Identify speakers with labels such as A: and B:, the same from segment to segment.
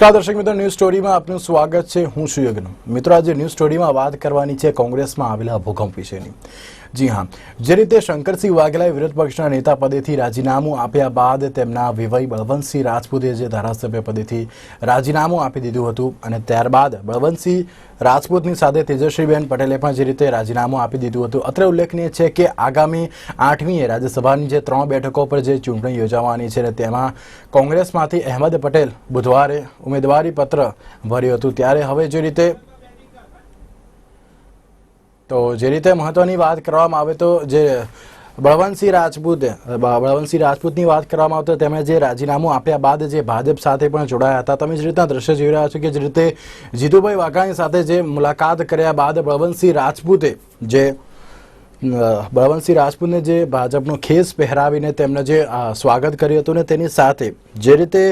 A: નમસ્કાર, દર્શક મિત્રો, ન્યૂઝ સ્ટોરીમાં આપનું સ્વાગત છે. હું સુયોગનો મિત્રો, આજે ન્યૂઝ સ્ટોરીમાં વાત કરવાની છે કોંગ્રેસમાં આવેલા ભૂકંપ વિશેની. જી હા. જે રીતે શંકરસિંહ વાઘેલાએ વિરોધ પક્ષના નેતા પદેથી રાજીનામું આપ્યા બાદ તેમના વિવય બળવંતસિંહ રાજપૂતે જે ધારાસભ્ય પદેથી રાજીનામું આપી દીધું હતું અને ત્યારબાદ બળવંતસિંહ રાજપૂતની સાથે તેજસ્વીબેન પટેલે પણ જે રીતે રાજીનામું આપી દીધું હતું. અત્રે ઉલ્લેખનીય છે કે આગામી આઠમીએ રાજ્યસભાની જે ત્રણ બેઠકો પર જે ચૂંટણી યોજાવાની છે તેમાં કોંગ્રેસમાંથી અહેમદ પટેલ બુધવારે ઉમેદવારી પત્ર ભર્યું હતું. ત્યારે હવે જે રીતે તો જે રીતે મહત્વની વાત કરવામાં આવે તો જે બળવંતસિંહ રાજપૂત બળવંતસિંહ રાજપૂતની વાત કરવામાં આવે તો તેમણે જે રાજીનામું આપ્યા બાદ જે ભાજપ સાથે પણ જોડાયા હતા. તમે જે રીતના દ્રશ્ય જોઈ રહ્યા છો કે જે રીતે જીતુભાઈ વાઘાણી સાથે જે મુલાકાત કર્યા બાદ બળવંતસિંહ રાજપૂતે જે બળવંતસિંહ રાજપૂતને જે ભાજપનો ખેસ પહેરાવીને તેમણે જે સ્વાગત કર્યું હતું ને તેની સાથે જે રીતે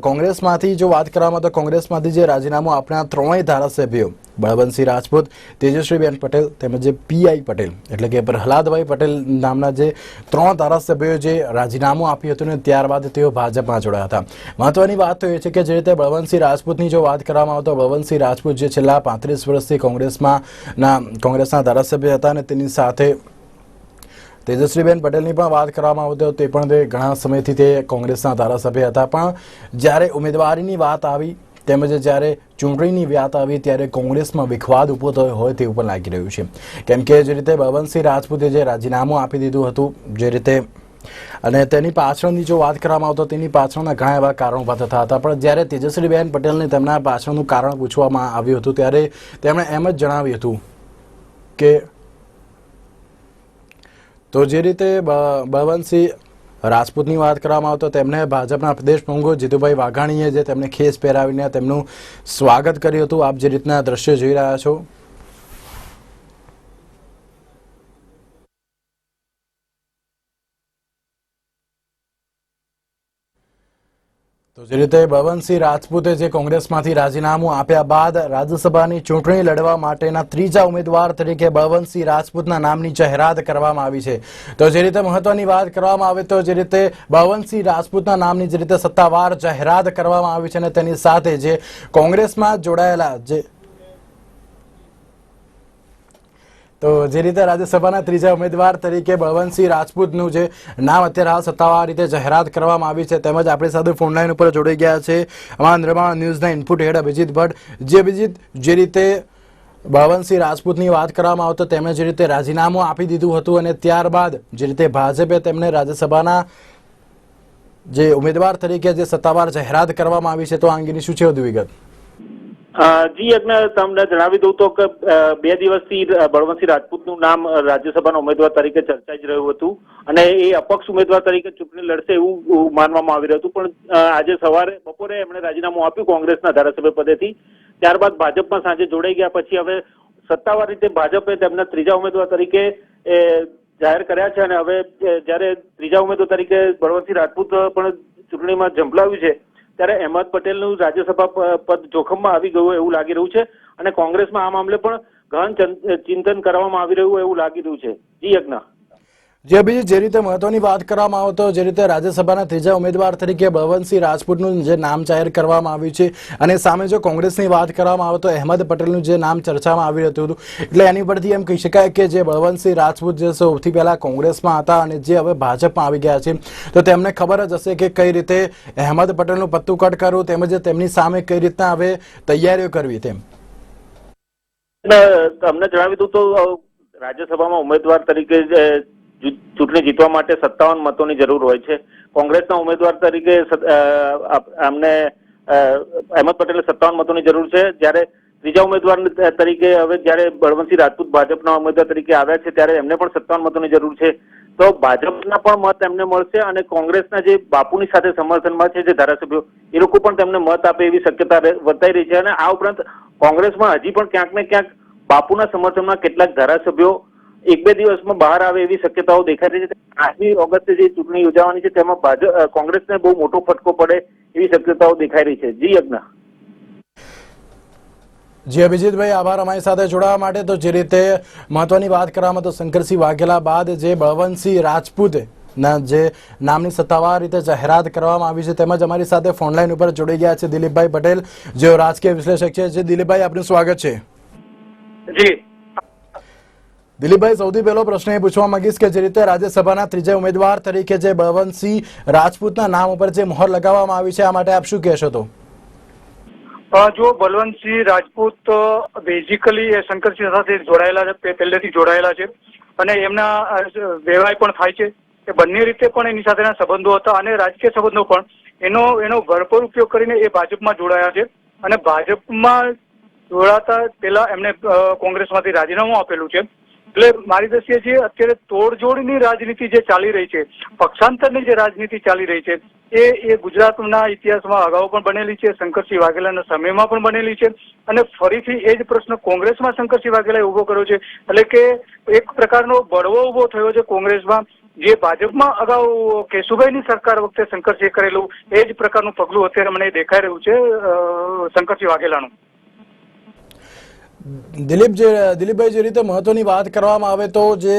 A: કોંગ્રેસમાંથી જો વાત કરવામાં તો કોંગ્રેસમાંથી જે રાજીનામું આપણા ત્રણેય ધારાસભ્યો બળવંતસિંહ રાજપૂત, તેજસ્વીબેન પટેલ તેમજ પીઆઈ પટેલ, એટલે કે પ્રહલાદભાઈ પટેલ નામના જે ત્રણ ધારાસભ્યોએ જે રાજીનામું આપ્યું હતું ને ત્યારબાદ તેઓ ભાજપમાં જોડાયા હતા. મહત્વની વાત તો એ છે કે જે રીતે બળવંતસિંહ રાજપૂતની જો વાત કરવામાં આવે તો બળવંતસિંહ રાજપૂત જે છેલ્લા પાંત્રીસ વર્ષથી કોંગ્રેસમાં ના, કોંગ્રેસના ધારાસભ્ય હતા અને તેની સાથે તેજસ્વીબેન પટેલની પણ વાત કરવામાં આવતી તે પણ તે ઘણા સમયથી તે કોંગ્રેસના ધારાસભ્ય હતા. પણ જ્યારે ઉમેદવારીની વાત આવી તેમજ જ્યારે ચૂંટણીની વાત આવી ત્યારે કોંગ્રેસમાં વિખવાદ ઊભો થયો હોય તેવું પણ લાગી રહ્યું છે. કેમ કે જે રીતે બવનસિંહ રાજપૂતે જે રાજીનામું આપી દીધું હતું, જે રીતે અને તેની પાછળની જો વાત કરવામાં આવતો, તેની પાછળના ઘણા એવા કારણો ઊભા થતા હતા. પણ જ્યારે તેજસ્વીબેન પટેલને તેમના પાછળનું કારણ પૂછવામાં આવ્યું હતું, ત્યારે તેમણે એમ જ જણાવ્યું હતું કે, તો જે રીતે બ- બળવંતસિંહ રાજપૂતની વાત કરવામાં આવે તો તેમને ભાજપના પ્રદેશ પ્રમુખ જીતુભાઈ વાઘાણીએ જે તેમને ખેસ પહેરાવીને તેમનું સ્વાગત કર્યું હતું. આપ જે રીતના દ્રશ્ય જોઈ રહ્યા છો? જે રીતે બવનસિંહ રાજપૂતે જે કોંગ્રેસમાંથી રાજીનામું આપ્યા બાદ રાજ્યસભાની ચૂંટણી લડવા માટેના ત્રીજા ઉમેદવાર તરીકે બવનસિંહ રાજપૂતના નામની જાહેરાત કરવામાં આવી છે. તો જે રીતે મહત્વની વાત કરવામાં આવે તો જે રીતે બવનસિંહ રાજપૂતના નામની જે રીતે સત્તાવાર જાહેરાત કરવામાં આવી છે અને તેની સાથે જે કોંગ્રેસમાં જોડાયેલા જે તો જે રીતે રાજ્યસભાના ત્રીજા ઉમેદવાર તરીકે બળવંતસિંહ રાજપૂતનું જે નામ અત્યારે હાલ સત્તાવાર રીતે જાહેરાત કરવામાં આવી છે, તેમજ આપણી સાથે ફોનલાઈન ઉપર જોડાઈ ગયા છે અમારા નિર્માણ ન્યૂઝના ઇનપુટ હેડ અભિજીત ભટ્ટ. જે અભિજીત, જે રીતે બળવંતસિંહ રાજપૂતની વાત કરવામાં આવતો, તેમણે જે રીતે રાજીનામું આપી દીધું હતું અને ત્યારબાદ જે રીતે ભાજપે તેમને રાજ્યસભાના જે ઉમેદવાર તરીકે જે સત્તાવાર જાહેરાત કરવામાં આવી છે, તો આ અંગેની શું છે વધુ વિગત?
B: જી યજ્ઞ તમને જણાવી દઉં તો કે બે દિવસથી બળવંતસિંહ રાજપૂતનું નામ રાજ્યસભાના ઉમેદવાર તરીકે ચર્ચાઈ જ રહ્યું હતું અને એ અપક્ષ ઉમેદવાર તરીકે ચૂંટણી લડશે એવું માનવામાં આવી રહ્યું હતું. પણ આજે સવારે, બપોરે એમણે રાજીનામું આપ્યું કોંગ્રેસના ધારાસભ્ય પદેથી ત્યારબાદ ભાજપમાં સાંજે જોડાઈ ગયા પછી હવે સત્તાવાર રીતે ભાજપે તેમના ત્રીજા ઉમેદવાર તરીકે જાહેર કર્યા છે અને હવે જ્યારે ત્રીજા ઉમેદવાર તરીકે બળવંતસિંહ રાજપૂત પણ ચૂંટણીમાં ઝંપલાવ્યું છે ત્યારે અહેમદ પટેલનું રાજ્યસભા પદ જોખમમાં આવી ગયું એવું લાગી રહ્યું છે અને કોંગ્રેસમાં આ મામલે પણ ગહન ચિંતન કરવામાં આવી રહ્યું એવું લાગી રહ્યું છે. જી યજ્ઞ.
A: જે બીજી જે રીતે મહત્વની વાત કરવામાં આવે તો જે રીતે રાજ્યસભાના ત્રીજા ઉમેદવાર તરીકે બળવંતસિંહ રાજપૂતનું જે નામ જાહેર કરવામાં આવ્યું છે અને સામે જો કોંગ્રેસની વાત કરવામાં આવે તો અહેમદ પટેલનું જે નામ ચર્ચામાં આવી રહ્યું હતું. એટલે એની પરથી એમ કહી શકાય કે જે બળવંતસિંહ રાજપૂત જે સૌથી પહેલા કોંગ્રેસમાં હતા અને જે હવે ભાજપમાં આવી ગયા છે, તો તેમને ખબર જ હશે કે કઈ રીતે અહેમદ પટેલનું પત્તું કટ કરવું તેમજ તેમની સામે કઈ રીતના હવે તૈયારીઓ કરવી તેમ.
B: તમને જણાવી દઉં તો રાજ્યસભામાં ઉમેદવાર તરીકે ચૂંટણી જીતવા માટે સત્તાવન મતોની જરૂર હોય છે. કોંગ્રેસના ઉમેદવાર તરીકે અ, અહેમદ પટેલે સત્તાવન મતોની જરૂર છે. જ્યારે ત્રીજા ઉમેદવાર તરીકે હવે જ્યારે બળવંતસિંહ રાજપૂત ભાજપના ઉમેદવાર તરીકે આવ્યા છે ત્યારે એમને પણ સત્તાવન મતોની જરૂર છે. તો ભાજપના પણ મત એમને મળશે અને કોંગ્રેસના જે બાપુની સાથે સમર્થનમાં છે જે ધારાસભ્યો એ લોકો પણ તેમને મત આપે એવી શક્યતા વર્તાઈ રહી છે. અને આ ઉપરાંત કોંગ્રેસમાં હજી પણ ક્યાંક ને ક્યાંક બાપુના સમર્થનમાં કેટલાક ધારાસભ્યો એક બે દિવસમાં બહાર આવે એવી શક્યતાઓ દેખાઈ રહી છે. આઠમી ઓગસ્ટે જે ચૂંટણી યોજાવાની છે તેમાં ભાજપ કોંગ્રેસને બહુ મોટો ફટકો પડે એવી શક્યતાઓ દેખાઈ રહી છે. જી યજ્ઞ.
A: જી અભિજીતભાઈ આભાર અમારી સાથે જોડાવા માટે. તો જે રીતે મહત્વની વાત કરવામાં તો શંકરસિંહ વાઘેલા બાદ જે બળવંતસિંહ રાજપૂતે ના જે નામની સત્તાવાર રીતે જાહેરાત કરવામાં આવી છે તેમજ અમારી સાથે ફોનલાઈન ઉપર જોડી ગયા છે દિલીપભાઈ પટેલ જેઓ રાજકીય વિશ્લેષક છે. જે દિલીપભાઈ આપનું સ્વાગત છે.
C: જી.
A: દિલીપભાઈ, સૌથી પહેલો પ્રશ્ન એ પૂછવા માંગીશ કે જે રીતે રાજ્યસભાના ત્રીજા ઉમેદવાર તરીકે જે બળવંતસિંહ રાજપૂતના નામ ઉપર જે મહોર લગાવવામાં આવી છે, આ માટે આપ શું કહેશો તો?
C: જો બલવંતસિંહ રાજપૂત બેઝિકલી શંકરસિંહ સાથે જોડાયેલા છે પહેલેથી જોડાયેલા છે અને એમના વ્યવહાર પણ થાય છે. એ બંને રીતે પણ એની સાથેના સંબંધો હતા અને રાજકીય સંબંધો પણ. એનો એનો ભરપૂર ઉપયોગ કરીને એ ભાજપમાં જોડાયા છે અને ભાજપમાં જોડાતા પહેલા એમને કોંગ્રેસમાંથી રાજીનામું આપેલું છે. એટલે મારી દ્રષ્ટિએ છે અત્યારે તોડજોડની રાજનીતિ જે ચાલી રહી છે, પક્ષાંતરની જે રાજનીતિ ચાલી રહી છે, એ એ ગુજરાતના ઇતિહાસમાં અગાઉ પણ બનેલી છે, શંકરસિંહ વાઘેલાના સમયમાં પણ બનેલી છે અને ફરીથી એ જ પ્રશ્ન કોંગ્રેસમાં શંકરસિંહ વાઘેલાએ ઊભો કર્યો છે. એટલે કે એક પ્રકારનો બળવો ઊભો થયો છે કોંગ્રેસમાં, જે ભાજપમાં અગાઉ કેશુભાઈની સરકાર વખતે શંકરસિંહ કરેલું, એ જ પ્રકારનું પગલું અત્યારે મને દેખાઈ રહ્યું છે શંકરસિંહ વાઘેલાનું.
A: દિલીપ જે, દિલીપભાઈ જે રીતે મહત્વની વાત કરવામાં આવે તો જે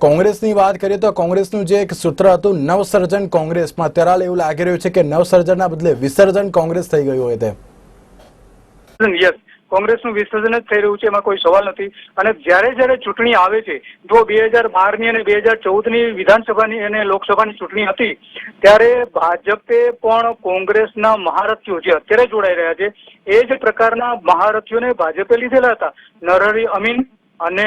A: કોંગ્રેસની વાત કરીએ તો કોંગ્રેસનું જે એક સૂત્ર હતું, નવસર્જન કોંગ્રેસમાં. અત્યારે હાલ એવું લાગી રહ્યું છે કે નવસર્જનના બદલે વિસર્જન કોંગ્રેસ થઈ ગયું હોય તે.
C: યસ કોંગ્રેસનું વિસર્જન જ થઈ રહ્યું છે, એમાં કોઈ સવાલ નથી. અને જ્યારે જ્યારે ચૂંટણી આવે છે, જો બે હજાર બારની અને બે હજાર ચૌદની વિધાનસભાની અને લોકસભાની ચૂંટણી હતી, ત્યારે ભાજપે પણ કોંગ્રેસના મહારથીઓ જે અત્યારે જોડાઈ રહ્યા છે, એ જ પ્રકારના મહારથીઓને ભાજપે લીધેલા હતા. નરહરી અમીન અને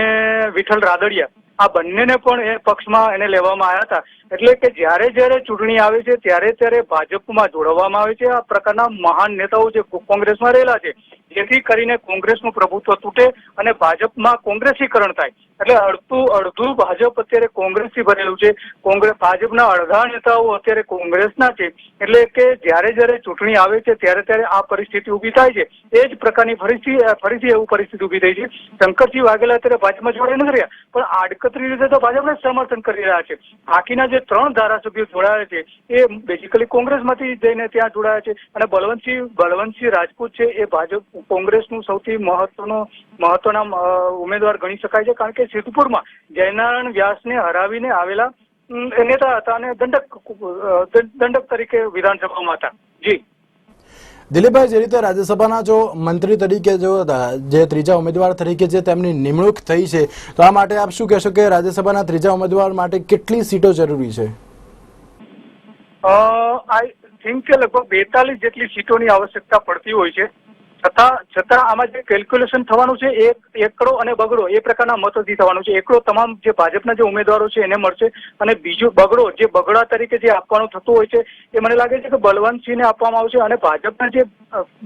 C: વિઠ્ઠલ રાદડિયા. આ બંનેને પણ એ પક્ષમાં એને લેવામાં આવ્યા હતા. એટલે કે જ્યારે જ્યારે ચૂંટણી આવે છે, ત્યારે ત્યારે ભાજપમાં જોડવામાં આવે છે, આ પ્રકારના મહાન નેતાઓ જે કોંગ્રેસમાં રહેલા છે જેથી કરીને કોંગ્રેસનું પ્રભુત્વ તૂટે અને ભાજપમાં કોંગ્રેસીકરણ થાય. એટલે અડધું અડધું ભાજપ અત્યારે કોંગ્રેસથી ભરેલું છે. કોંગ્રેસ ભાજપના અડધા નેતાઓ અત્યારે કોંગ્રેસના છે. એટલે કે જ્યારે જ્યારે ચૂંટણી આવે છે, ત્યારે ત્યારે આ પરિસ્થિતિ ઊભી થાય છે. એ જ પ્રકારની ફરીથી ફરીથી એવું પરિસ્થિતિ ઊભી થઈ છે. શંકરસિંહ વાઘેલા અત્યારે ભાજપમાં જોડાઈ નથી રહ્યા. પણ આડકતરી રીતે તો ભાજપને સમર્થન કરી રહ્યા છે. બાકીના જે ત્રણ ધારાસભ્યો જોડાયા છે, એ બેઝિકલી કોંગ્રેસમાંથી જઈને ત્યાં જોડાયા છે. અને બળવંતસિંહ બળવંતસિંહ રાજપૂત છે, એ ભાજપ કોંગ્રેસનું સૌથી મહત્વનો મહત્વના ઉમેદવાર ગણી શકાય છે. કારણ કે સિદ્ધપુરમાં જયનારાયણ વ્યાસને હરાવીને આવેલા નેતા હતા અને દંડક દંડક તરીકે વિધાનસભામાં હતા. જી.
A: દિલીપભાઈ જે રીતે રાજ્યસભાના જો મંત્રી તરીકે જો જે ત્રીજા ઉમેદવાર તરીકે જે તેમની નિમણૂક થઈ છે તો આ માટે આપ શું કહેશો કે રાજ્યસભાના ત્રીજા ઉમેદવાર માટે કેટલી સીટો જરૂરી છે?
C: આઈ થિંક કે લગભગ બેતાલીસ જેટલી સીટોની આવશ્યકતા પડતી હોય છે. છતાં છતાં આમાં જે કેલ્ક્યુલેશન થવાનું છે એ એકડો અને બગડો, એ પ્રકારના મતોથી થવાનું છે. એકડો તમામ જે ભાજપના જે ઉમેદવારો છે, એને મળશે. અને બીજો બગડો, જે બગડા તરીકે જે આપવાનું થતું હોય છે, એ મને લાગે છે કે બલવંતસિંહને આપવામાં આવશે અને ભાજપના જે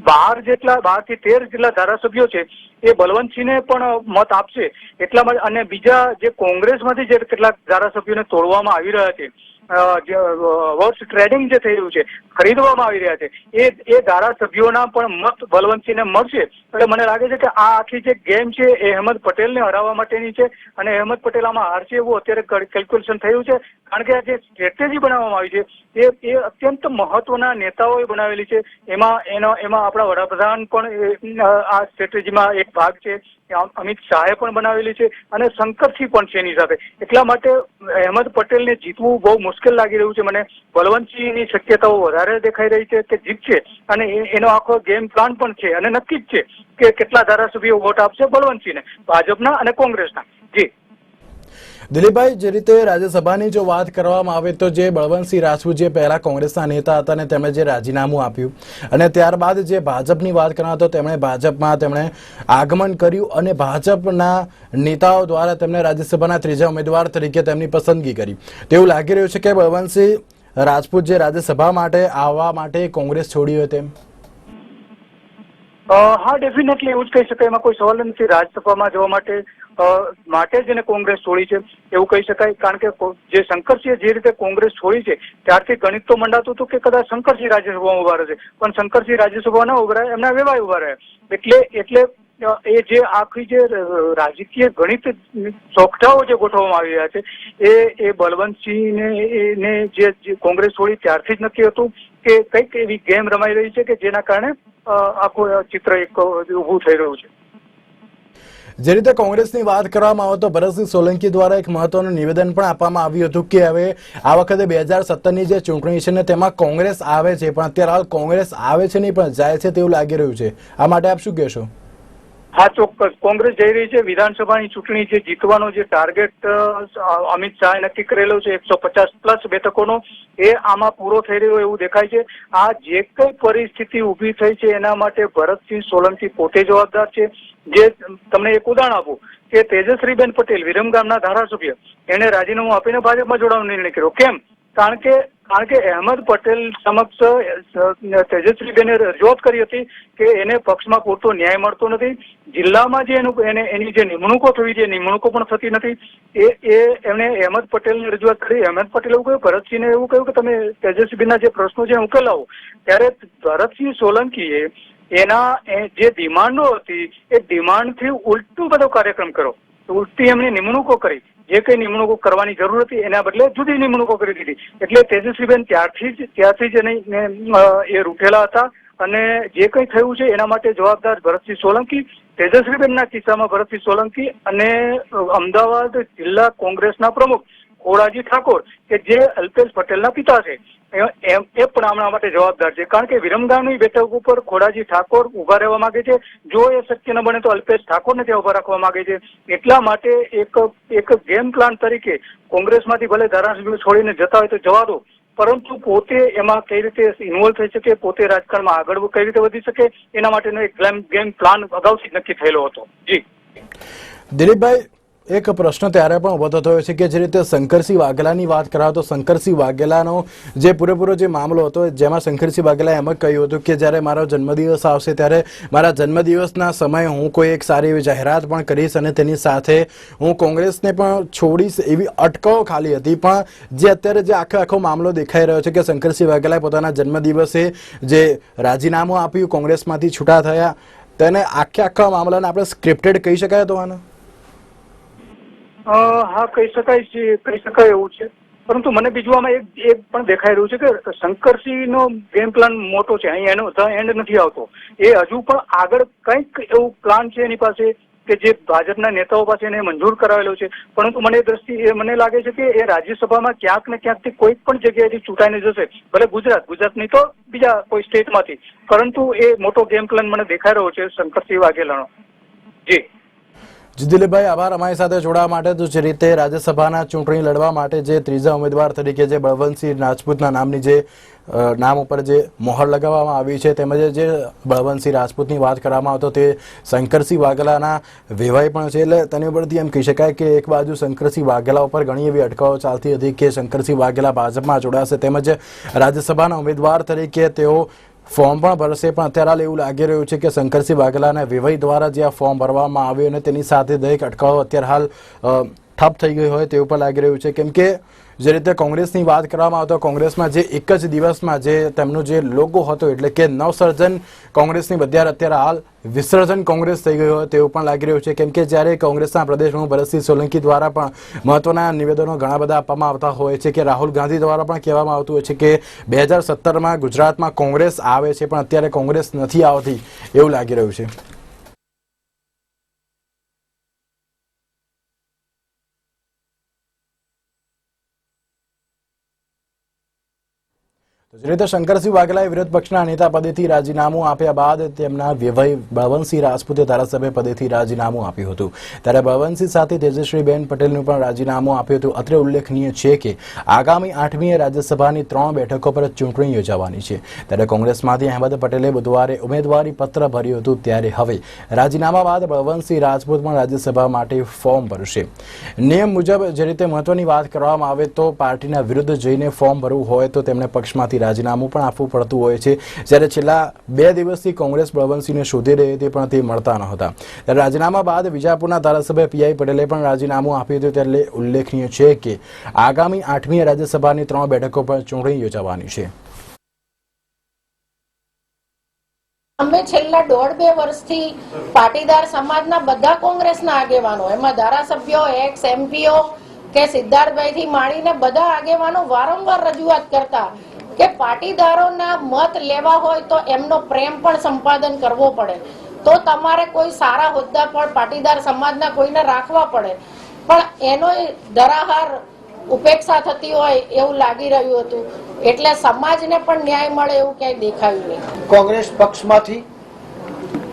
C: બાર જેટલા, બારથી તેર જેટલા ધારાસભ્યો છે, એ બલવંતસિંહને પણ મત આપશે. એટલા અને બીજા જે કોંગ્રેસમાંથી જે કેટલાક ધારાસભ્યોને તોડવામાં આવી રહ્યા છે વર્ષ ટ્રેડિંગ જે થઈ રહ્યું છે, ખરીદવામાં આવી રહ્યા છે, એ એ ધારાસભ્યોના પણ મત બલવંતસિંહને મળશે. એટલે મને લાગે છે કે આ આખી જે ગેમ છે, એ અહેમદ પટેલને હરાવવા માટેની છે અને અહેમદ પટેલ આમાં હારશે એવું અત્યારે કેલ્ક્યુલેશન થયું છે. કારણ કે આ જે સ્ટ્રેટેજી બનાવવામાં આવી છે, એ એ અત્યંત મહત્વના નેતાઓએ બનાવેલી છે. એમાં એનો, એમાં આપણા વડાપ્રધાન પણ આ સ્ટ્રેટેજીમાં એક ભાગ છે. અમિત શાહે પણ બનાવેલી છે અને શંકરસિંહ પણ છે એની સાથે. એટલા માટે અહેમદ પટેલને જીતવું બહુ મુશ્કેલ લાગી રહ્યું છે. મને બલવંતસિંહની શક્યતાઓ વધારે દેખાઈ રહી છે કે જીતશે અને એનો આખો ગેમ પ્લાન પણ છે અને નક્કી જ છે કે કેટલા ધારાસભ્યો વોટ આપશે બલવંતસિંહને, ભાજપના અને કોંગ્રેસના. જી.
A: દિલીપભાઈ, જે રીતે રાજ્યસભાની જો વાત કરવામાં આવે તો જે બળવંતસિંહ રાજપૂત જે પહેલા કોંગ્રેસના નેતા હતા અને તેમણે જે રાજીનામું આપ્યું અને ત્યારબાદ જે ભાજપની વાત કરવા તો તેમણે ભાજપમાં તેમણે આગમન કર્યું અને ભાજપના નેતાઓ દ્વારા તેમણે રાજ્યસભાના ત્રીજા ઉમેદવાર તરીકે તેમની પસંદગી કરી. તેવું લાગી રહ્યું છે કે બળવંતસિંહ રાજપૂત જે રાજ્યસભા માટે આવવા માટે કોંગ્રેસ છોડી હોય તેમ?
C: હા ડેફિનેટલી એવું જ કહી શકાય. એમાં કોઈ સવાલ નથી. રાજ્યસભામાં જવા માટે માટે જ એને કોંગ્રેસ છોડી છે. એવું કહી શકાય. કારણ કે જે શંકરસિંહે જે રીતે કોંગ્રેસ છોડી છે, ત્યારથી ગણિત તો મંડાતું હતું કે કદાચ શંકરસિંહ રાજ્યસભામાં ઊભા રહેશે. પણ શંકરસિંહ રાજ્યસભા ના ઊભા રહ્યા, એમના વેવાય ઊભા રહ્યા. એટલે એટલે એ જે આખી જે રાજકીય ગણિત ચોકઠાઓ જે ગોઠવવામાં આવી રહ્યા છે, એ એ બલવંતસિંહને ને જે કોંગ્રેસ છોડી ત્યારથી જ નક્કી હતું. કે કંઈક એવી ગેમ રમાઈ રહી છે કે જેના કારણે આખું ચિત્ર એક ઊભું થઈ રહ્યું છે.
A: જે રીતે કોંગ્રેસની વાત કરવામાં આવે તો ભરતસિંહ સોલંકી દ્વારા એક મહત્વનું નિવેદન પણ આપવામાં આવ્યું હતું કે હવે આ વખતે બે હજાર સત્તરની જે ચૂંટણી છે ને તેમાં કોંગ્રેસ આવે છે, પણ અત્યારે હાલ કોંગ્રેસ આવે છે નહીં, પણ જાય છે તેવું લાગી રહ્યું છે. આ માટે આપ શું કહેશો?
C: હા, ચોક્કસ. કોંગ્રેસ જઈ રહી છે. વિધાનસભાની ચૂંટણી જે જીતવાનો જે ટાર્ગેટ અમિત શાહે નક્કી કરેલો છે, એકસો પચાસ પ્લસ બેઠકોનો, એ આમાં પૂરો થઈ રહ્યો એવું દેખાય છે. આ જે કઈ પરિસ્થિતિ ઊભી થઈ છે, એના માટે ભરતસિંહ સોલંકી પોતે જવાબદાર છે. જે તમને એક ઉદાહરણ આપું, કે તેજસ્વીબેન પટેલ વિરમગામના ધારાસભ્ય એને રાજીનામું આપીને ભાજપમાં જોડાવાનો નિર્ણય કર્યો. કેમ? કારણ કે કારણ કે અહેમદ પટેલ સમક્ષ તેજસ્વીબેને રજૂઆત કરી હતી કે એને પક્ષમાં પૂરતો ન્યાય મળતો નથી. જિલ્લામાં જે એનું, એને, એની જે નિમણૂકો થવી જે નિમણૂકો પણ થતી નથી. એ એ, એમણે અહેમદ પટેલને રજૂઆત કરી. અહેમદ પટેલે એવું કહ્યું, ભરતસિંહને એવું કહ્યું કે તમે તેજસ્વીના જે પ્રશ્નો છે ઉકેલાવો ત્યારે ભરતસિંહ સોલંકીએ એના જે ડિમાન્ડો હતી, એ ડિમાન્ડથી ઉલટું બધો કાર્યક્રમ કર્યો. ઉલટી એમની નિમણૂકો કરી. જે કઈ નિમણૂકો કરવાની જરૂર હતી, એના બદલે જુદી નિમણૂકો કરી દીધી. એટલે તેજસ્વીબેન ત્યારથી જ ત્યારથી જ એને એ રૂઠેલા હતા અને જે કંઈ થયું છે એના માટે જવાબદાર ભરતસિંહ સોલંકી, તેજસ્વીબેનના કિસ્સામાં ભરતસિંહ સોલંકી અને અમદાવાદ જિલ્લા કોંગ્રેસના પ્રમુખ ખોડાજી ઠાકોર, કે જે અલ્પેશ પટેલના પિતા છે. એ- પણ હમણાં માટે જવાબદાર છે. કારણ કે વિરમગામની બેઠક ઉપર ખોડાજી ઠાકોર ઊભા રહેવા માંગે છે. જો એ શક્ય ન બને તો અલ્પેશ ઠાકોરને ત્યાં ઊભા રાખવા માંગે છે. એટલા માટે એક એક ગેમ પ્લાન તરીકે કોંગ્રેસમાંથી ભલે ધારાસભ્યો છોડીને જતા હોય તો જવા દો. પરંતુ પોતે એમાં કઈ રીતે ઇન્વોલ્વ થઈ શકે, પોતે રાજકારણમાં આગળ કઈ રીતે વધી શકે, એના માટેનો એક ગેમ પ્લાન અગાઉથી નક્કી થયેલો હતો. જી.
A: દિલીપભાઈ એક પ્રશ્ન ત્યારે પણ ઊભો થયો છે કે જે રીતે શંકરસિંહ વાઘેલાની વાત કરાવો તો શંકરસિંહ વાઘેલાનો જે પૂરેપૂરો જે મામલો હતો, જેમાં શંકરસિંહ વાઘેલાએ એમ જ કહ્યું હતું કે જ્યારે મારો જન્મદિવસ આવશે ત્યારે મારા જન્મદિવસના સમયે હું કોઈ એક સારી એવી જાહેરાત પણ કરીશ અને તેની સાથે હું કોંગ્રેસને પણ છોડીશ એવી અટકાવ ખાલી હતી. પણ જે અત્યારે જે આખો આખો મામલો દેખાઈ રહ્યો છે કે શંકરસિંહ વાઘેલાએ પોતાના જન્મદિવસે જે રાજીનામું આપ્યું, કોંગ્રેસમાંથી છૂટા થયા, તેને આખે આખા મામલાને આપણે સ્ક્રિપ્ટેડ કહી શકાય તો આને?
C: હા, કહી શકાય છે, કહી શકાય એવું છે. પરંતુ મને બીજું એક એક પણ દેખાઈ રહ્યું છે કે શંકરસિંહનો ગેમ પ્લાન મોટો છે. અહીં એનો ધ એન્ડ નથી આવતો. એ હજુ પણ આગળ કંઈક એવું પ્લાન છે એની પાસે કે જે ભાજપના નેતાઓ પાસે એને મંજૂર કરાવેલો છે. પરંતુ મને દ્રષ્ટિ, એ મને લાગે છે કે એ રાજ્યસભામાં ક્યાંક ને ક્યાંકથી કોઈક પણ જગ્યાએથી ચૂંટાઈને જશે. ભલે ગુજરાત ગુજરાત નહીં તો બીજા કોઈ સ્ટેટમાંથી. પરંતુ એ મોટો ગેમ પ્લાન મને દેખાઈ રહ્યો છે શંકરસિંહ વાઘેલાનો. જી.
A: જી દિલીપભાઈ આભાર અમારી સાથે જોડાવા માટે. તો જે રીતે રાજ્યસભાના ચૂંટણી લડવા માટે જે ત્રીજા ઉમેદવાર તરીકે જે બળવંતસિંહ રાજપૂતના નામની જે નામ ઉપર જે મોહર લગાવવામાં આવી છે, તેમજ જે બળવંતસિંહ રાજપૂતની વાત કરવામાં આવતો તે શંકરસિંહ વાઘેલાના વેવાઈ પણ છે. એટલે તેની ઉપરથી એમ કહી શકાય કે એક બાજુ શંકરસિંહ વાઘેલા ઉપર ઘણી એવી અટકાવો ચાલતી હતી કે શંકરસિંહ વાઘેલા ભાજપમાં જોડાશે. તેમજ રાજ્યસભાના ઉમેદવાર તરીકે તેઓ ફોર્મ પણ ભરશે, પણ અત્યારે હાલ એવું લાગી રહ્યું છે કે શંકરસિંહ વાઘેલાના વિવાહ દ્વારા જે આ ફોર્મ ભરવામાં આવ્યું અને તેની સાથે દરેક અટકાવો અત્યારે હાલ ઠપ થઈ ગઈ હોય તેવું પણ લાગી રહ્યું છે. કેમ કે જે રીતે કોંગ્રેસની વાત કરવામાં આવતો કોંગ્રેસમાં જે એક જ દિવસમાં જે તેમનો જે લોગો હતો, એટલે કે નવસર્જન કોંગ્રેસની બધાર અત્યારે હાલ વિસર્જન કોંગ્રેસ થઈ ગયું હોય તેવું પણ લાગી રહ્યું છે. કેમ કે જ્યારે કોંગ્રેસના પ્રદેશ પ્રમુખ ભરતસિંહ સોલંકી દ્વારા પણ મહત્વના નિવેદનો ઘણા બધા આપવામાં આવતા હોય છે કે રાહુલ ગાંધી દ્વારા પણ કહેવામાં આવતું હોય છે કે બે હજાર સત્તરમાં ગુજરાતમાં કોંગ્રેસ આવે છે, પણ અત્યારે કોંગ્રેસ નથી આવતી એવું લાગી રહ્યું છે. જે રીતે શંકરસિંહ વાઘેલાએ વિરોધ પક્ષના નેતા પદેથી રાજીનામું આપ્યા બાદ તેમના વ્યવય બળવંતસિંહ રાજપૂતે ધારાસભ્ય પદેથી રાજીનામું આપ્યું હતું. ત્યારે બળવંતસિંહ સાથે તેજસ્વીબેન પટેલનું પણ રાજીનામું આપ્યું હતું. અત્રે ઉલ્લેખનીય છે કે આગામી આઠમીએ રાજ્યસભાની ત્રણ બેઠકો પર ચૂંટણી યોજાવાની છે. ત્યારે કોંગ્રેસમાંથી અહેમદ પટેલે બુધવારે ઉમેદવારી પત્ર ભર્યું હતું. ત્યારે હવે રાજીનામા બાદ બળવંતસિંહ રાજપૂત પણ રાજ્યસભા માટે ફોર્મ ભરશે. નિયમ મુજબ જે રીતે મહત્વની વાત કરવામાં આવે તો પાર્ટીના વિરુદ્ધ જઈને ફોર્મ ભરવું હોય તો તેમણે પક્ષમાંથી રાજીનામું પણ આપવું પડતું હોય છે. જ્યારે છેલ્લા બે દિવસથી કોંગ્રેસ બળવંતસિંહને શોધી રહી હતી પણ તે મળતા નહોતા. ત્યારે રાજીનામા બાદ વિજાપુરના ધારાસભ્ય પીઆઈ પટેલે પણ રાજીનામું આપ્યું હતું. ત્યારે ઉલ્લેખનીય છે કે આગામી આઠમી રાજ્યસભાની ત્રણ બેઠકો પર ચૂંટણી યોજાવાની છે.
D: અમે છેલ્લા દોઢ બે વર્ષથી પાટીદાર સમાજના બધા કોંગ્રેસના આગેવાનો, એમાં ધારાસભ્યો એક્સ એમપીઓ કે સિદ્ધાર્થભાઈ થી માંડીને બધા આગેવાનો વારંવાર રજૂઆત કરતા કે પાટીદારોના મત લેવા હોય તો એમનો પ્રેમ પણ સંપાદન કરવો પડે. તો તમારે કોઈ સારા હોદ્દા પર પાટીદાર સમાજના કોઈને રાખવા પડે. પણ એનો ધરાહાર ઉપેક્ષા થતી હોય એવું લાગી રહ્યું હતું. એટલે સમાજને પણ ન્યાય મળે એવું ક્યાંય દેખાયું નહીં.
E: કોંગ્રેસ પક્ષમાંથી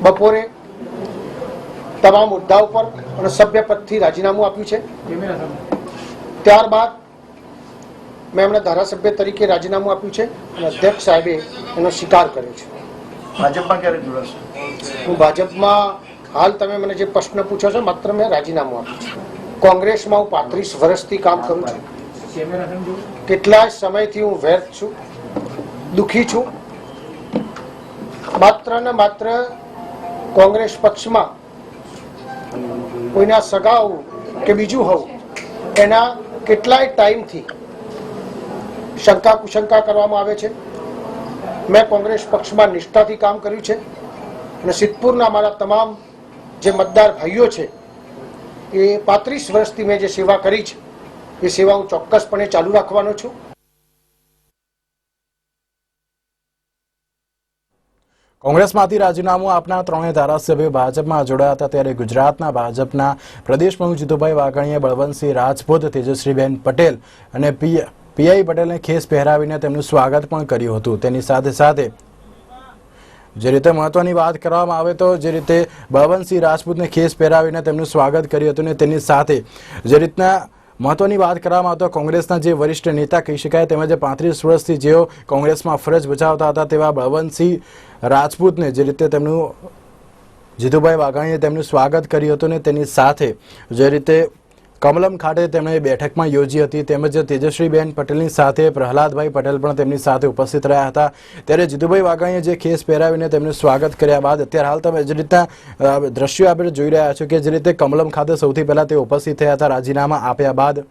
E: બપોરે તમામ મુદ્દાઓ પર અને સભ્યપદથી રાજીનામું આપ્યું છે. ત્યારબાદ મેં એમણે ધારાસભ્ય તરીકે રાજીનામું આપ્યું છે અને અધ્યક્ષ સાહેબે એનો સ્વીકાર કર્યો છે.
F: ભાજપમાં ક્યારે જોડાશે?
E: હું ભાજપમાં હાલ તમે મને જે પ્રશ્ન પૂછો છો માત્ર મેં રાજીનામું આપ્યું છે. કોંગ્રેસમાં હું પાંત્રીસ વર્ષથી કામ કરું છું. કેટલાય સમયથી હું વ્યર્થ છું દુઃખી છું. માત્ર ને માત્ર કોંગ્રેસ પક્ષમાં કોઈના સગા હોવું કે બીજું હોવું એના કેટલાય ટાઈમથી શંકા કુશંકા કરવામાં આવે છે. મેં કોંગ્રેસ પક્ષમાં નિષ્ઠાથી કામ કર્યું છે અને સિદ્ધપુરના મારા તમામ જે મતદાર ભાઈઓ છે, એ પાંત્રીસ વર્ષથી મેં જે સેવા કરી છે, એ સેવા હું ચોક્કસપણે ચાલુ રાખવાનો છું.
A: કોંગ્રેસમાંથી રાજીનામું આપનાર ત્રણેય ધારાસભ્યો ભાજપમાં જોડાયા હતા ત્યારે ગુજરાતના ભાજપના પ્રદેશ પ્રમુખ જીતુભાઈ વાઘાણીએ બળવંતસિંહ રાજપૂત, તેજસ્વીબેન પટેલ અને પી પીઆઈ પટેલને ખેસ પહેરાવીને તેમનું સ્વાગત પણ કર્યું હતું. તેની સાથે સાથે જે રીતે મહત્વની વાત કરવામાં આવે તો જે રીતે બળવંતસિંહ રાજપૂતને ખેસ પહેરાવીને તેમનું સ્વાગત કર્યું હતું ને તેની સાથે જે રીતના મહત્વની વાત કરવામાં આવતો કોંગ્રેસના જે વરિષ્ઠ નેતા કહી શકાય તેમજ પાંત્રીસ વર્ષથી જેઓ કોંગ્રેસમાં ફરજ બજાવતા હતા તેવા બળવંતસિંહ રાજપૂતને જે રીતે તેમનું જીતુભાઈ વાઘાણીએ તેમનું સ્વાગત કર્યું હતું ને તેની સાથે જે રીતે કમલમ ખાતે તેમણે બેઠકમાં યોજી હતી. તેમજ તેજસ્વીબેન પટેલની સાથે પ્રહલાદભાઈ પટેલ પણ તેમની સાથે ઉપસ્થિત રહ્યા હતા. ત્યારે જીતુભાઈ વાઘાણીએ જે ખેસ પહેરાવીને તેમનું સ્વાગત કર્યા બાદ અત્યારે હાલ તમે જે રીતના દ્રશ્યો આપણે જોઈ રહ્યા છો કે જે રીતે કમલમ ખાતે સૌથી પહેલાં તે ઉપસ્થિત થયા હતા, રાજીનામા આપ્યા બાદ.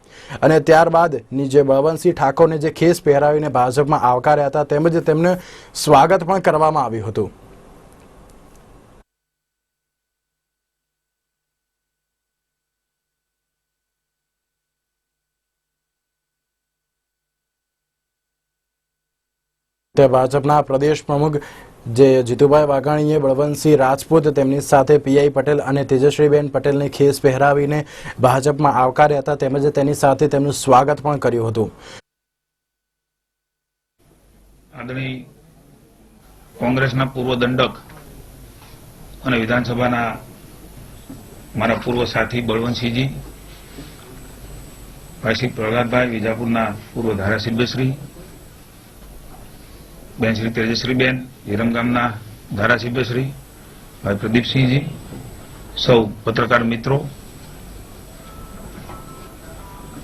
A: અને ત્યારબાદની જે બળવંતસિંહ ઠાકોરને જે ખેસ પહેરાવીને ભાજપમાં આવકાર્યા હતા, તેમજ તેમને સ્વાગત પણ કરવામાં આવ્યું હતું. તે ભાજપના પ્રદેશ પ્રમુખ જે જીતુભાઈ વાઘાણીએ બળવંતસિંહ રાજપૂત, તેમની સાથે પીઆઈ પટેલ અને તેજસ્વીબેન પટેલની ખેસ પહેરાવીને ભાજપમાં આવકાર્યા હતા તેમજ તેની સાથે તેમનું સ્વાગત પણ કર્યું હતું.
G: આદરણીય કોંગ્રેસના પૂર્વ દંડક અને વિધાનસભાના મારા પૂર્વ સાથી બળવંતસિંહજી, ભાઈ શ્રી પ્રહલાદભાઈ વિજાપુરના પૂર્વ ધારાસભ્યશ્રી બેન શ્રી તેજશ્રીબેન વિરમગામના ધારાસભ્યશ્રી ભાઈ પ્રદીપસિંહજી, સૌ પત્રકાર મિત્રો.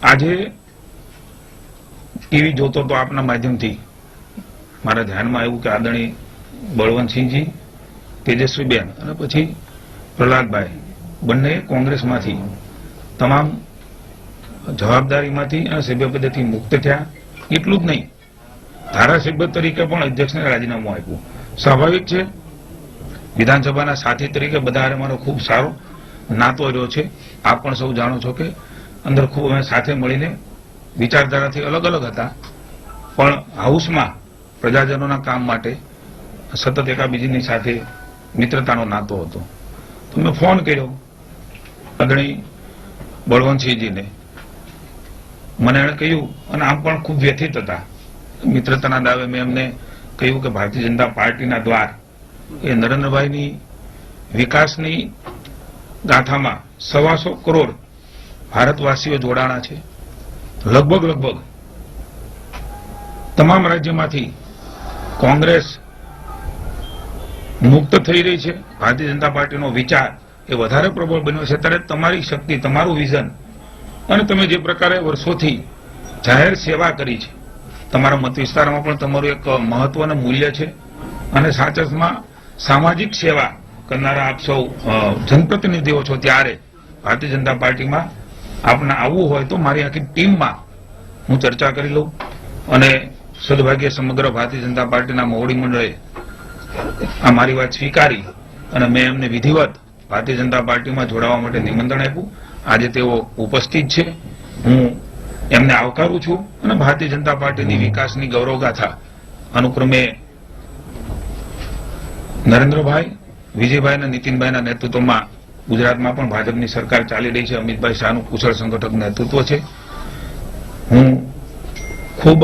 G: આજે ટીવી જોતો તો આપના માધ્યમથી મારા ધ્યાનમાં આવ્યું કે આદરણીય બળવંતસિંહજી તેજસ્વીબેન અને પછી પ્રહલાદભાઈ, બંને કોંગ્રેસમાંથી તમામ જવાબદારીમાંથી અને સભ્યપદેથી મુક્ત થયા. એટલું જ નહીં ધારાસભ્ય તરીકે પણ અધ્યક્ષને રાજીનામું આપ્યું. સ્વાભાવિક છે, વિધાનસભાના સાથી તરીકે બધા અમારો મારો ખૂબ સારો નાતો રહ્યો છે. આપ પણ સૌ જાણો છો કે અંદર ખૂબ અમે સાથે મળીને વિચારધારાથી અલગ અલગ હતા. પણ હાઉસમાં પ્રજાજનોના કામ માટે સતત એકાબીજીની સાથે મિત્રતાનો નાતો હતો. તો મેં ફોન કર્યો અગ્રણી બળવંતસિંહજીને. મને એણે કહ્યું, અને આમ પણ ખૂબ વ્યથિત હતા. મિત્રતાના દાવે મેં એમને કહ્યું કે ભારતીય જનતા પાર્ટીના દ્વાર એ નરેન્દ્રભાઈની વિકાસની ગાથામાં સવાસો કરોડ ભારતવાસીઓ જોડાણા છે. લગભગ લગભગ તમામ રાજ્યમાંથી કોંગ્રેસ મુક્ત થઈ રહી છે. ભારતીય જનતા પાર્ટીનો વિચાર એ વધારે પ્રબળ બન્યો છે. ત્યારે તમારી શક્તિ, તમારું વિઝન અને તમે જે પ્રકારે વર્ષોથી જાહેર સેવા કરી છે તમારા મત વિસ્તારમાં પણ તમારું એક મહત્વનું મૂલ્ય છે. અને સાચસમાં સામાજિક સેવા કરનારા આપ સૌ જનપ્રતિનિધિઓ છો ત્યારે ભારતીય જનતા પાર્ટીમાં આપને આવવું હોય તો મારી આખી ટીમમાં હું ચર્ચા કરી લઉં. અને સદભાગ્ય સમગ્ર ભારતીય જનતા પાર્ટીના મોવડી મંડળે આ મારી વાત સ્વીકારી અને મેં એમને વિધિવત ભારતીય જનતા પાર્ટીમાં જોડાવા માટે નિમંત્રણ આપ્યું. આજે તેઓ ઉપસ્થિત છે. હું એમને આવકારું છું અને ભારતીય જનતા પાર્ટીની વિકાસની ગૌરવગાથા. અનુક્રમે નરેન્દ્રભાઈ, વિજયભાઈ અને નીતિનભાઈના નેતૃત્વમાં ગુજરાતમાં પણ ભાજપની સરકાર ચાલી રહી છે. અમિતભાઈ શાહનું કુશળ સંગઠક નેતૃત્વ છે. હું ખૂબ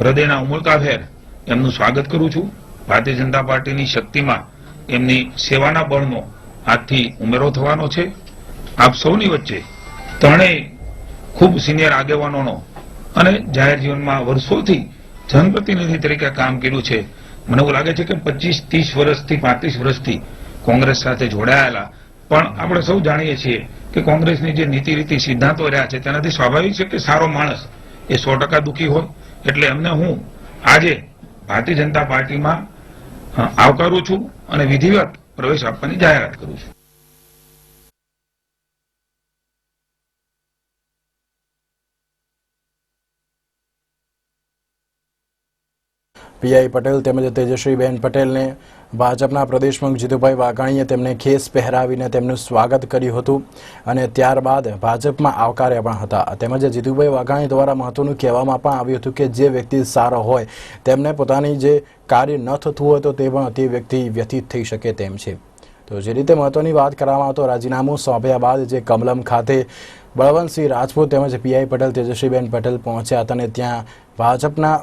G: હૃદયના ઉમળકાભેર એમનું સ્વાગત કરું છું. ભારતીય જનતા પાર્ટીની શક્તિમાં એમની સેવાના બળનો આજથી ઉમેરો થવાનો છે. આપ સૌની વચ્ચે ત્રણેય ખૂબ સિનિયર આગેવાનોનો અને જાહેર જીવનમાં વર્ષોથી જનપ્રતિનિધિ તરીકે કામ કર્યું છે. મને એવું લાગે છે કે પચીસ, ત્રીસ વર્ષથી, પાંત્રીસ વર્ષથી કોંગ્રેસ સાથે જોડાયેલા. પણ આપણે સૌ જાણીએ છીએ કે કોંગ્રેસની જે નીતિ રીતિ સિદ્ધાંતો રહ્યા છે, તેનાથી સ્વાભાવિક છે કે સારો માણસ એ સો ટકા દુઃખી હોય. એટલે એમને હું આજે ભારતીય જનતા પાર્ટીમાં આવકારું છું અને વિધિવત પ્રવેશ આપવાની જાહેરાત કરું છું.
A: પીઆઈ પટેલ તેમજ તેજસ્વીબેન પટેલને ભાજપના પ્રદેશ જીતુભાઈ વાઘાણીએ તેમને ખેસ પહેરાવીને તેમનું સ્વાગત કર્યું હતું અને ત્યારબાદ ભાજપમાં આવકાર્યા પણ હતા. તેમજ જીતુભાઈ વાઘાણી દ્વારા મહત્વનું કહેવામાં પણ આવ્યું હતું કે જે વ્યક્તિ સારો હોય, તેમને પોતાની જે કાર્ય ન થતું હોય તો તે પણ તે વ્યક્તિ વ્યથિત થઈ શકે તેમ છે. તો જે રીતે મહત્વની વાત કરવામાં આવતો રાજીનામું સોંપ્યા બાદ જે કમલમ ખાતે બળવંતસિંહ રાજપૂત તેમજ પીઆઈ પટેલ તેજસ્વીબેન પટેલ પહોંચ્યા હતા અને ત્યાં ભાજપના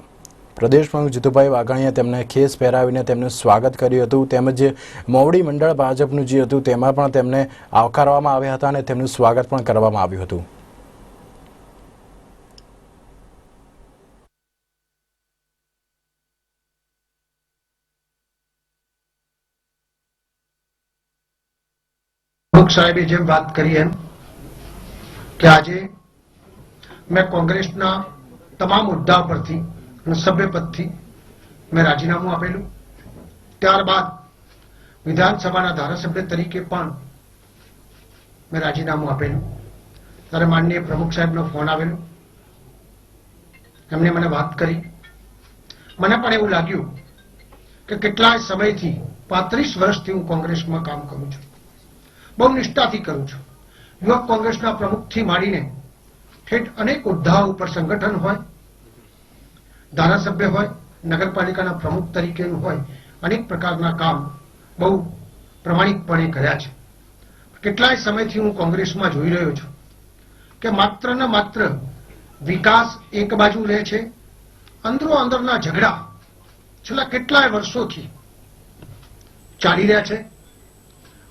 A: પ્રદેશ પ્રમુખ જીતુભાઈ વાઘાણીએ તેમને ખેસ પહેરાવીને તેમનું સ્વાગત કર્યું હતું. તેમજ મોવડી મંડળ ભાજપનું જે હતું, તેમાં પણ તેમને આવકારવામાં આવ્યા હતા અને તેમનું સ્વાગત પણ કરવામાં આવ્યું હતું.
E: સાહેબે જેમ વાત કરી એમ કે આજે મેં કોંગ્રેસના તમામ મુદ્દા પરથી અને સભ્યપદથી મેં રાજીનામું આપેલું. ત્યારબાદ વિધાનસભાના ધારાસભ્ય તરીકે પણ મેં રાજીનામું આપેલું. ત્યારે માનનીય પ્રમુખ સાહેબનો ફોન આવેલો. એમણે મને વાત કરી. મને પણ એવું લાગ્યું કે કેટલાય સમયથી પાંત્રીસ વર્ષથી હું કોંગ્રેસમાં કામ કરું છું. બહુ નિષ્ઠાથી કરું છું. યુવક કોંગ્રેસના પ્રમુખથી માંડીને ઠેઠ અનેક હોદ્દાઓ ઉપર સંગઠન હોય ધારાસભ્ય હોય, નગરપાલિકાના પ્રમુખ તરીકેનું હોય, અનેક પ્રકારના કામ બહુ પ્રમાણિકપણે કર્યા છે. કેટલાય સમયથી હું કોંગ્રેસમાં જોઈ રહ્યો છું કે માત્ર ને માત્ર વિકાસ એક બાજુ રહે છે, અંદરો અંદરના ઝઘડા છેલ્લા કેટલાય વર્ષોથી ચાલી રહ્યા છે.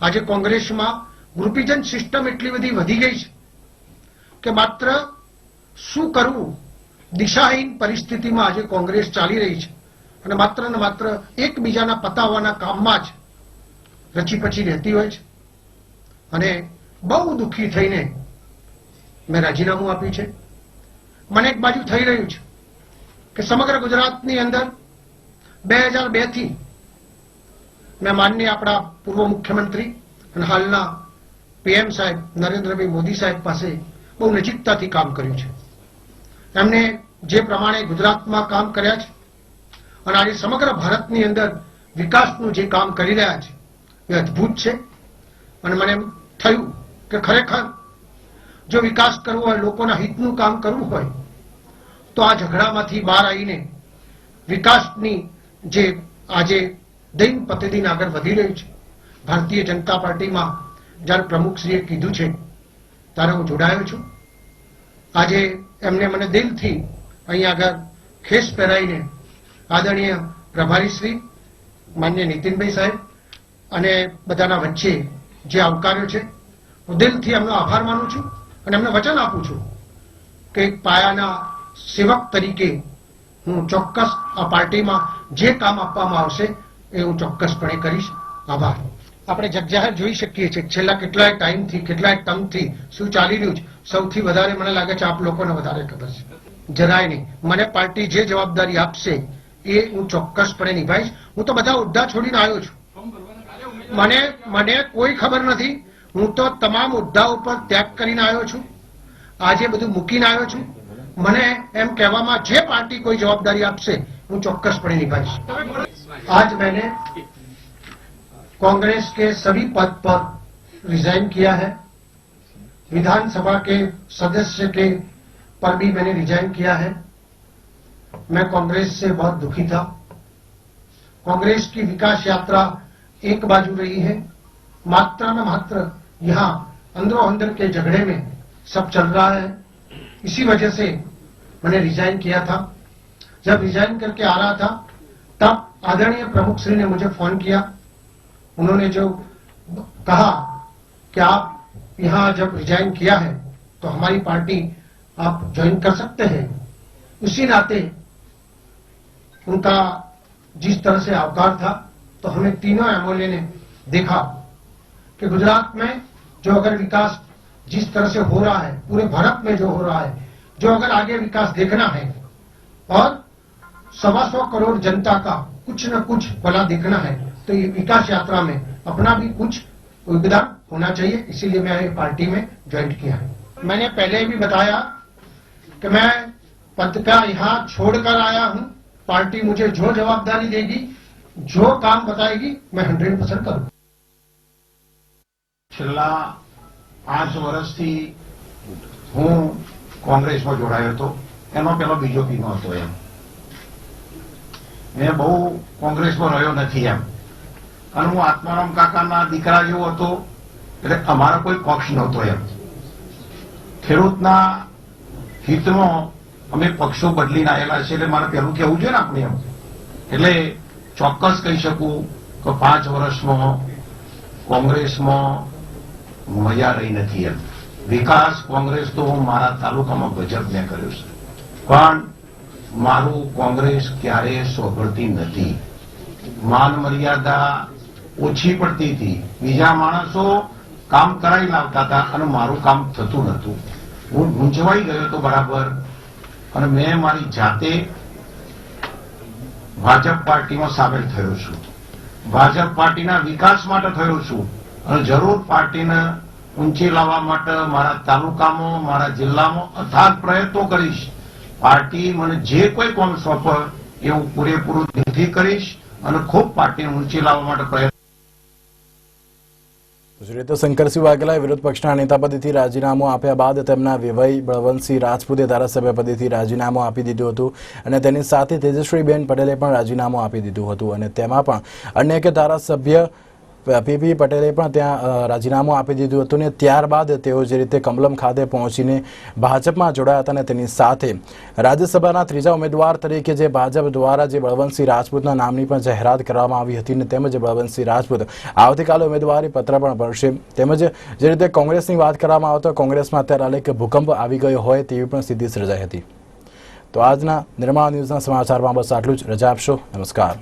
E: આજે કોંગ્રેસમાં ગ્રુપીજન સિસ્ટમ એટલી બધી વધી ગઈ છે કે માત્ર શું કરવું દિશાહીન પરિસ્થિતિમાં આજે કોંગ્રેસ ચાલી રહી છે. અને માત્ર ને માત્ર એકબીજાના પતાવવાના કામમાં જ રચી પચી રહેતી હોય છે. અને બહુ દુઃખી થઈને મેં રાજીનામું આપ્યું છે. મને એક બાજુ થઈ રહ્યું છે કે સમગ્ર ગુજરાતની અંદર બે હજાર બેથી મેં માનનીય આપણા પૂર્વ મુખ્યમંત્રી અને હાલના પીએમ સાહેબ નરેન્દ્રભાઈ મોદી સાહેબ પાસે બહુ નજીકતાથી કામ કર્યું છે. એમને જે પ્રમાણે ગુજરાતમાં કામ કર્યા છે અને આજે સમગ્ર ભારતની અંદર વિકાસનું જે કામ કરી રહ્યા છે, એ અદ્ભુત છે. અને મને એમ થયું કે ખરેખર જો વિકાસ કરવો હોય, લોકોના હિતનું કામ કરવું હોય, તો આ ઝઘડામાંથી બહાર આવીને વિકાસની જે આજે દૈન પ્રતિદિન આગળ વધી રહ્યું છે. ભારતીય જનતા પાર્ટીમાં જ્યારે પ્રમુખશ્રીએ કીધું છે, ત્યારે હું જોડાયો છું. આજે એમને મને દિલથી અહીં આગળ ખેસ પહેરાઈને આદરણીય પ્રભારીશ્રી માન્ય નીતિનભાઈ સાહેબ અને બધાના વચ્ચે જે આવકાર્યો છે, હું દિલથી એમનો આભાર માનું છું અને એમને વચન આપું છું કે એક પાયાના સેવક તરીકે હું ચોક્કસ આ પાર્ટીમાં જે કામ આપવામાં આવશે એ હું ચોક્કસપણે કરીશ. આભાર. આપણે જગજાહેર જોઈ શકીએ છીએ. છેલ્લા કેટલાય ટાઈમથી કેટલાય ટર્મથી શું ચાલી રહ્યું છે? સૌથી વધારે મને લાગે છે આપ લોકોને વધારે ખબર છે. જરાય નહીં. મને પાર્ટી જે જવાબદારી આપશે એ હું ચોક્કસપણે નિભાઈશ હું તો બધા હોદ્દા છોડીને આવ્યો છું. મને મને કોઈ ખબર નથી. હું તો તમામ હોદ્દા ઉપર ત્યાગ કરીને આવ્યો છું. આજે બધું મૂકીને આવ્યો છું. મને એમ કહેવામાં જે પાર્ટી કોઈ જવાબદારી આપશે, હું ચોક્કસપણે નિભાવીશ. આજ મેં कांग्रेस के सभी पद पर रिजाइन किया है। विधानसभा के सदस्य के पर भी मैंने रिजाइन किया है। मैं कांग्रेस से बहुत दुखी था। कांग्रेस की विकास यात्रा एक बाजू रही है। मात्रा न मात्र यहाँ अंदरों अंदर के झगड़े में सब चल रहा है। इसी वजह से मैंने रिजाइन किया था। जब रिजाइन करके आ रहा था, तब आदरणीय प्रमुख श्री ने मुझे फ़ोन किया। उन्होंने जो कहा कि आप यहाँ जब रिजाइन किया है तो हमारी पार्टी आप ज्वाइन कर सकते हैं। उसी नाते उनका जिस तरह से आवकार था तो हमें तीनों एमओले ने देखा कि गुजरात में जो अगर विकास जिस तरह से हो रहा है, पूरे भारत में जो हो रहा है, जो अगर आगे विकास देखना है, और सवा सौ करोड़ जनता का कुछ न कुछ भला देखना है तो ये विकास यात्रा में अपना भी कुछ योगदान होना चाहिए इसीलिए मैंने पार्टी में ज्वाइन किया है मैंने पहले भी बताया कि मैं पद का यहाँ छोड़कर आया हूँ पार्टी मुझे जो जवाबदारी देगी जो काम बताएगी मैं हंड्रेड परसेंट करूँ
H: છેલ્લા પાંચ વર્ષથી હું કોંગ્રેસમાં જોડાયો હતો એનો પેલો બીજેપીમાં હતો એમ મેં બહુ કોંગ્રેસમાં રહ્યો નથી એમ અને હું આત્મારામ કાકાના દીકરા જેવો હતો. એટલે અમારો કોઈ પક્ષ નહોતો એમ. ખેડૂતના હિતમાં અમે પક્ષો બદલીને આવેલા છે એટલે મારે પહેલું કહેવું છે ને આપણે એમ. એટલે ચોક્કસ કહી શકું કે પાંચ વર્ષમાં કોંગ્રેસમાં મજા રહી નથી એમ. વિકાસ કોંગ્રેસ તો હું મારા તાલુકામાં ગજબ મેં કર્યો છે. પણ મારું કોંગ્રેસ ક્યારેય સોભળતી નથી. માન મર્યાદા ઓછી પડતી હતી. બીજા માણસો કામ કરાવી લાવતા હતા અને મારું કામ થતું નહોતું. હું મૂંઝવાઈ ગયો હતો બરાબર. અને મેં મારી જાતે ભાજપ પાર્ટીમાં સામેલ થયો છું. ભાજપ પાર્ટીના વિકાસ માટે થયો છું. અને જરૂર પાર્ટીને ઊંચી લાવવા માટે મારા તાલુકામાં, મારા જિલ્લામાં અથાગ પ્રયત્નો કરીશ. પાર્ટી મને જે કોઈ કોમ સોંપે એવું પૂરેપૂરું દિલથી કરીશ અને ખૂબ પાર્ટીને ઊંચી લાવવા માટે પ્રયત્ન
A: ગુજરાતી તો શંકરસિંહ વાઘેલાએ વિરોધ પક્ષના નેતા પદેથી રાજીનામું આપ્યા બાદ તેમના વિવય બળવંતસિંહ રાજપૂતે ધારાસભ્ય પદેથી રાજીનામું આપી દીધું હતું અને તેની સાથે તેજસ્વીબેન પટેલે પણ રાજીનામું આપી દીધું હતું અને તેમાં પણ અન્ય કે ધારાસભ્ય પીપી પટેલે પણ ત્યાં રાજીનામું આપી દીધું હતું ને ત્યારબાદ તેઓ જે રીતે કમલમ ખાતે પહોંચીને ભાજપમાં જોડાયા હતા અને તેની સાથે. રાજ્યસભાના ત્રીજા ઉમેદવાર તરીકે જે ભાજપ દ્વારા જે બળવંતસિંહ રાજપૂતના નામની પણ જાહેરાત કરવામાં આવી હતી ને તેમજ બળવંતસિંહ રાજપૂત આવતીકાલે ઉમેદવારી પત્ર પણ ભરશે. તેમજ જે રીતે કોંગ્રેસની વાત કરવામાં આવે તો કોંગ્રેસમાં અત્યારે અલેક ભૂકંપ આવી ગયો હોય તેવી પણ સ્થિતિ સર્જાઈ હતી. તો આજના નિર્માણ ન્યૂઝના સમાચારમાં બસ આટલું જ. રજા આપશો. નમસ્કાર.